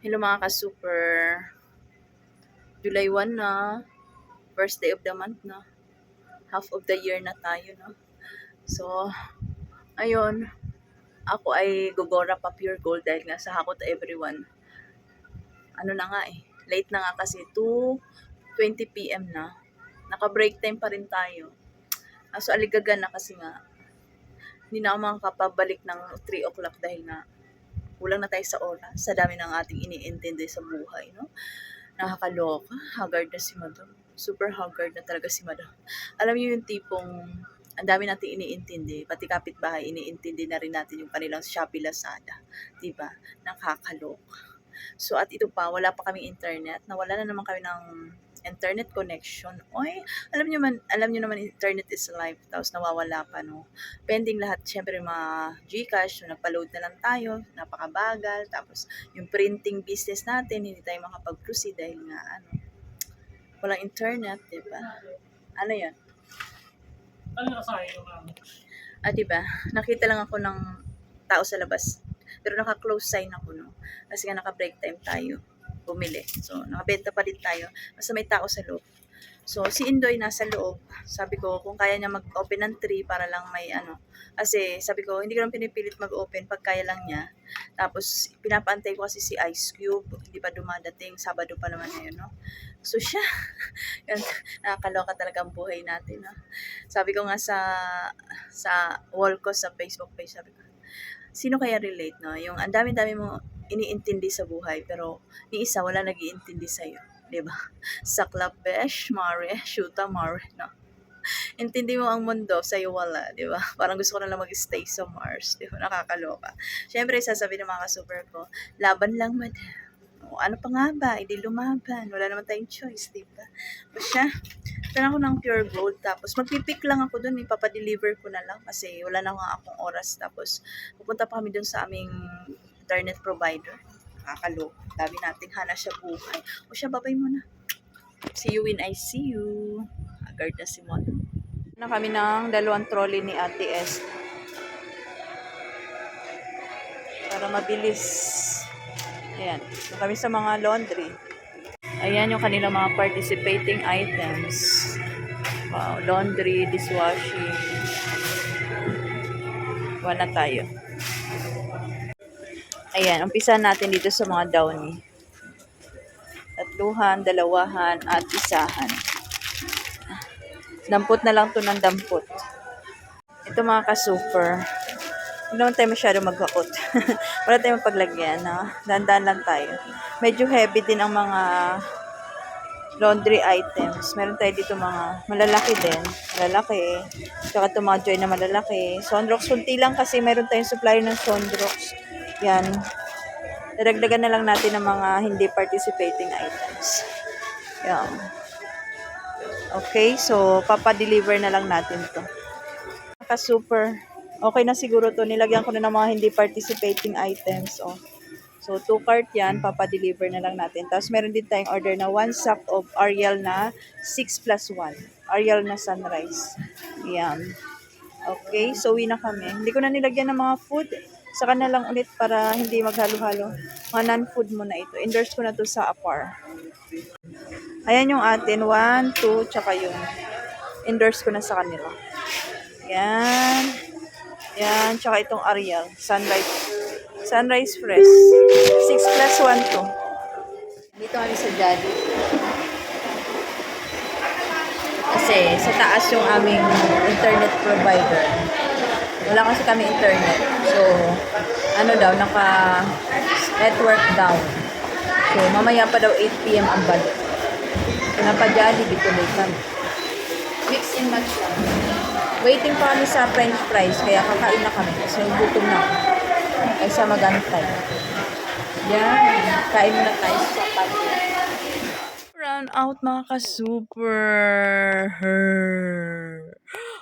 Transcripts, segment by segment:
Hello mga ka-super. July 1 na. First day of the month na. Half of the year na tayo, no? So, ayun. Ako ay gogora pa pure gold dahil nga sa Hakot Everyone. Ano na nga eh. Late na nga kasi 2.20 p.m. na. Naka-break time pa rin tayo. Aso aligagan na kasi nga. Hindi na ako makakapabalik ng 3 o'clock dahil nga kulang na tayo sa oras. Sa dami ng ating iniintindi sa buhay, no? Nakakaloka. Haggard na si Madam. Super haggard na talaga si Madam. Alam niyo yung tipong ang dami nating iniintindi, pati kapitbahay, iniintindi na rin natin yung kanilang Shopee Lazada. Diba? Nakakaloka. So, at ito pa, wala pa kaming internet. Nawala na naman kami ng internet connection. Oy, alam niyo man, alam niyo naman internet is life. Tapos nawawala pa no. Pending lahat, syempre yung mga GCash, so nagpa-load na lang tayo, napakabagal. Tapos yung printing business natin, hindi tayo makapag-proceed dahil nga ano, walang internet, 'di ba? Ano 'yan? Ano yung ano? Ah, 'di ba? Nakita lang ako ng tao sa labas. Pero naka-close sign ako no. Kasi nga naka-break time tayo bumili. So, nakabenta pa din tayo. Basta may tao sa loob. So, si Indoy nasa loob. Sabi ko, kung kaya niya mag-open ng 3 para lang may ano. Kasi, sabi ko, hindi ko lang pinipilit mag-open pag kaya lang niya. Tapos, pinapaantay ko kasi si Ice Cube. Hindi pa dumadating. Sabado pa naman na yun, no? So, siya. yun, nakakaloka talaga ang buhay natin, no? Sabi ko nga sa sa wall ko sa Facebook page, sabi ko, sino kaya relate, no? Yung ang dami-dami mo iniintindi sa buhay, pero ni isa wala nag-iintindi sa'yo. Di ba? Sakla besh, mare, shoota mare, no? Intindi mo ang mundo, sa'yo wala, di ba? Parang gusto ko na lang mag-stay sa Mars, di ba? Nakakaloka. Siyempre, sasabihin ng mga super ko, laban lang, madam. O, ano pa nga ba? Hindi lumaban. Wala naman tayong choice, di ba? Siya, Tanong ko ng pure gold. Tapos, magpipick lang ako dun. Ipapadeliver ko na lang kasi wala na nga akong oras. Tapos, pupunta pa kami dun sa aming internet provider. Nakakaloka. Dami nating hana siya buhay. O siya, babay mo na. See you when I see you. Agad na si Mon. Na kami ng dalawang trolley ni Ate S. Para mabilis. Ayan. Doon kami sa mga laundry. Ayan yung kanilang mga participating items. Wow, laundry, dishwashing. Wala na tayo. Ayan, umpisa natin dito sa mga downy. Tatluhan, dalawahan, at isahan. Dampot na lang to ng dampot. Ito mga ka-super. Hindi naman tayo masyado magkakot. Wala tayong paglagyan, no? Dandan lang tayo. Medyo heavy din ang mga laundry items. Meron tayo dito mga malalaki din. Malalaki. Tsaka ito mga joy na malalaki. Sonrox, kunti lang kasi meron tayong supplier ng Sonrox. Yan. Daragdagan na lang natin ng mga hindi participating items. Yan. Okay, so papa-deliver na lang natin to. Naka-super. Okay na siguro to. Nilagyan ko na ng mga hindi participating items. Oh. So, two cart yan. Papa-deliver na lang natin. Tapos, meron din tayong order na one sack of Ariel na 6 plus 1. Ariel na sunrise. Yan. Okay, so uwi na kami. Hindi ko na nilagyan ng mga food. Saka na lang ulit para hindi maghalo-halo. Mga non-food muna ito. Endorse ko na to sa Apar. Ayan yung atin. One, two, tsaka yung endorse ko na sa kanila. Yan. Yan. Tsaka itong Ariel. Sunrise. Sunrise Fresh. 6 plus 1 to. Dito kami sa Jolly. Kasi sa taas yung aming internet provider. Wala kasi kami internet. So, ano daw, naka network down. So, mamaya pa daw 8 p.m. ang balik. So, napadjali dito late kami. Mix and match lang. Waiting pa kami sa french fries, kaya kakain na kami. Kasi gutom na ako. Kaysa magantay. Yan. Kain muna tayo sa pati. Run out mga ka-super.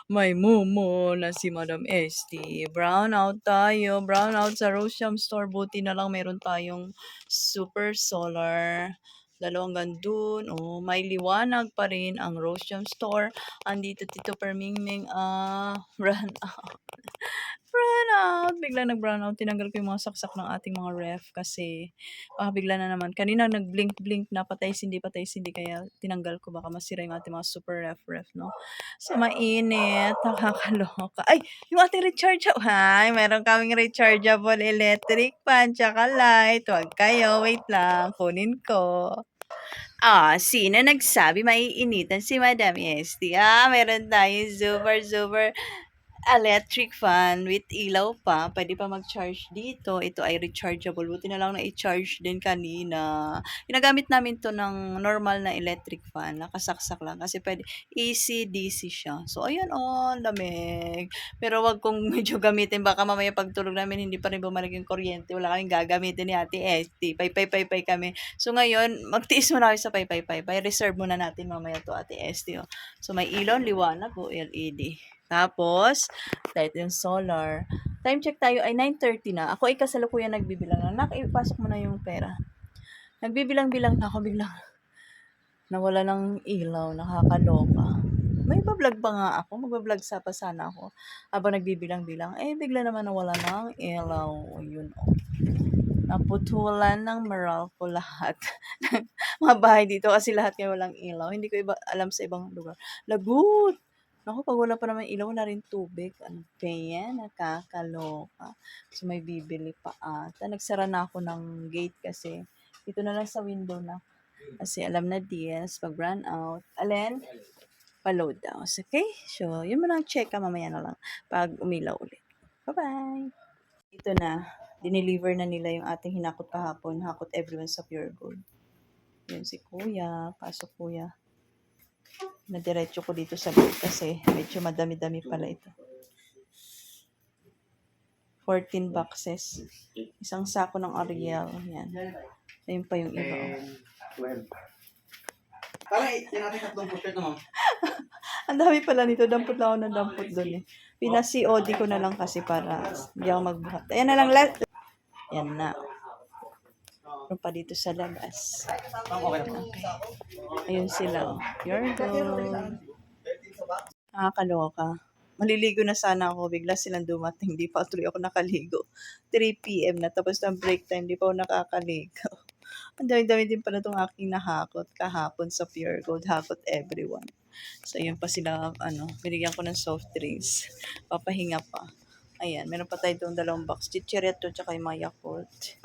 May mumo na si Madam Esty. Brown out tayo. Brown out sa Rosiam Store. Buti na lang meron tayong super solar. Dalawang gandun. Oh, may liwanag pa rin ang Rosiam Store. Andito Tito Permingming. Ah, run out. Brown out. Bigla nag-brown out. Tinanggal ko yung mga saksak ng ating mga ref kasi baka bigla na naman. Kanina nag-blink-blink na patay hindi patay hindi kaya tinanggal ko baka masira yung ating mga super ref ref no. So mainit, nakakaloka. Ay, yung ating rechargeable. Hay, meron kaming rechargeable electric fan tsaka light. Huwag kayo, wait lang, kunin ko. Ah, sino nagsabi maiinitan si Madam Esty? Ah, meron tayong super super electric fan with ilaw pa. Pwede pa mag-charge dito. Ito ay rechargeable. Buti na lang na i-charge din kanina. Ginagamit namin to ng normal na electric fan. Nakasaksak lang. Kasi pwede AC, DC siya. So, ayan oh, lamig. Pero wag kong medyo gamitin. Baka mamaya pagtulog namin, hindi pa rin bumalik yung kuryente. Wala kaming gagamitin ni Ate Esty. Pay, pay, pay, pay kami. So, ngayon, magtiis muna kami sa pay, pay, pay, pay. Reserve muna natin mamaya to Ate Esty. Oh. So, may ilaw, liwanag o LED. Tapos, light yung solar. Time check tayo ay 9.30 na. Ako ay kasalukuyan nagbibilang. Anak, ipasok mo na yung pera. Nagbibilang-bilang na ako biglang. Nawala ng ilaw, nakakaloka. May bablog pa nga ako. Magbablog sa pa sana ako. Habang nagbibilang-bilang. Eh, bigla naman nawala ng ilaw. Yun o. Naputulan ng moral ko lahat. mga bahay dito kasi lahat kayo walang ilaw. Hindi ko iba, alam sa ibang lugar. Lagut! Naku, pag wala pa naman ilaw, wala rin tubig. Ano ba? Nakakaloka. So, may bibili pa ata. Nagsara na ako ng gate kasi dito na lang sa window na. Kasi alam na DS, pag run out. Alin? Pa-load daw. Okay? So, yun mo lang check ka mamaya na lang pag umilaw ulit. Bye-bye! Ito na. Dineliver na nila yung ating hinakot kahapon. Hakot everyone sa Pure Gold. Yun si Kuya. Pasok Kuya nadiretso ko dito sa loob kasi medyo madami-dami pala ito. 14 boxes. Isang sako ng Ariel. Yan. Ayun pa yung iba. oh. 12. Parang yan natin tatlong push na ma'am. Ang dami pala nito. Dampot lang ako ng dampot doon eh. Pinasi-OD ko na lang kasi para hindi ako magbuhat. Ayan na lang. Let. Yan na. Meron pa dito sa labas. Okay. Ayun sila. Oh. Gold. Nakakaloka. Maliligo na sana ako. Bigla silang dumating. Di pa tuloy ako nakaligo. 3 p.m. na. Tapos ng break time. Di pa ako nakakaligo. Ang dami-dami din pala itong aking nahakot kahapon sa Pure Gold. Hakot everyone. So, yun pa sila, ano, binigyan ko ng soft drinks. Papahinga pa. Ayan, meron pa tayo doon dalawang box. Chichireto tsaka yung mga Yakult.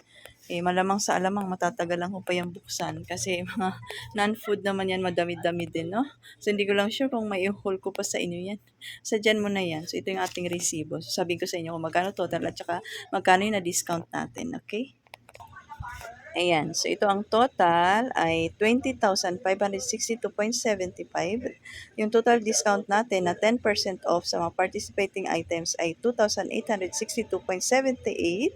Eh, malamang sa alamang matatagal lang ko pa yung buksan. Kasi mga non-food naman yan, madami-dami din, no? So, hindi ko lang sure kung may i-haul ko pa sa inyo yan. Sadyan mo na yan. So, ito yung ating resibo. So, sabihin ko sa inyo kung magkano total at saka magkano yung na-discount natin, okay? Ayan. So, ito ang total ay 20,562.75. Yung total discount natin na 10% off sa mga participating items ay 2,862.78.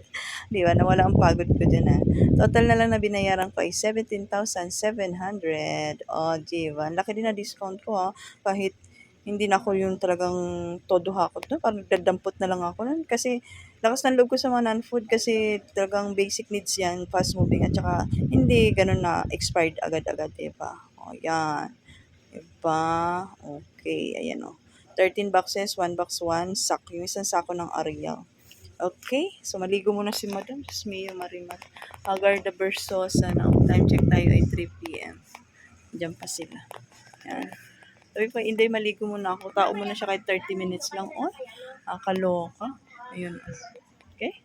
Di ba? Nawala ang pagod ko dyan ha. Total na lang na binayaran ko ay 17,700. O, di ba? Ang Laki din na discount ko ha. Kahit hindi na ako yung talagang todo hakot na. Parang dadampot na lang ako nun. Kasi lakas ng loob ko sa mga non-food kasi talagang basic needs yan, fast moving at saka hindi ganun na expired agad-agad, diba? O, yan. Diba? Okay, ayan o. 13 boxes, 1 box 1, sak. Yung isang sako ng Ariel. Okay, so maligo muna si Madam. Diyos mio, Marimar. Agarda Versosa na. Time check tayo ay 3 p.m. Diyan pa sila. Yan. Sabi pa, hindi, maligo muna ako. Tao muna siya kahit 30 minutes lang. Oh, akaloka. Ayun. Okay?